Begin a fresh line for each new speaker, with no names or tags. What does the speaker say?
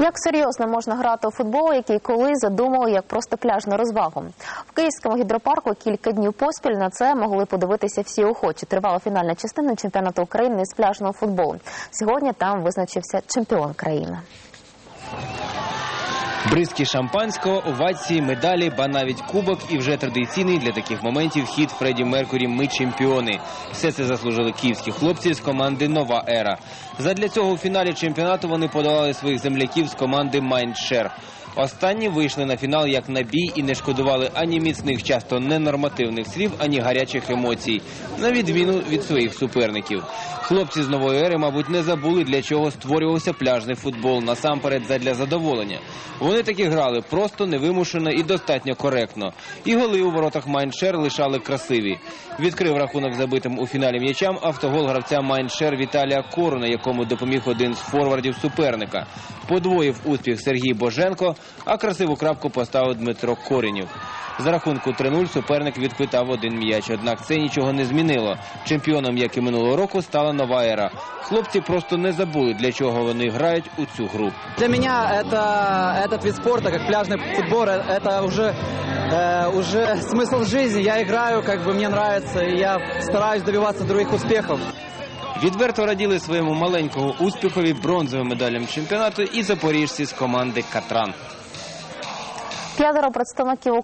Як серйозно можна грати у футбол, який колись задумали як просто пляжну розвагу? В київському гідропарку кілька днів поспіль на це могли подивитися всі охочі. Тривала фінальна частина чемпіонату України з пляжного футболу. Сьогодні там визначився чемпіон країни.
Бризки шампанського, овації, медалі, ба навіть кубок і вже традиційний для таких моментів хід Фредді Меркурі Ми чемпіони. Все це заслужили київські хлопці з команди Нова Ера. Задля цього у фіналі чемпіонату вони подолали своїх земляків з команди Майндшер. Останні вийшли на фінал як на бій і не шкодували ані міцних, часто ненормативних слів, ані гарячих емоцій, на відміну від своїх суперників. Хлопці з нової ери, мабуть, не забули, для чого створювався пляжний футбол, насамперед задля задоволення. Вони таки грали просто, невимушено і достатньо коректно. І голи у воротах Майншер лишали красиві. Відкрив рахунок забитим у фіналі м'ячам автогол гравця Майншер Віталія Корона, якому допоміг один з форвардів суперника. Подвоїв успіх Сергій Боженко, а красиву крапку поставив Дмитро Коренів. За рахунку 3-0 суперник відквитав один м'яч. Однак це нічого не змінило. Чемпіоном, як і минулого року, стала нова ера. Хлопці просто не забули, для чого вони грають у цю гру.
Для меня это, этот вид спорта, как пляжный футбол, э, это уже, э, уже смысл жизни. Я играю, как бы мне нравится, и я стараюсь добиваться других успехов.
Відверто раділи своєму маленькому успіхові бронзовим медалям чемпіонату і запоріжці з команди Катран.
П'ятеро представників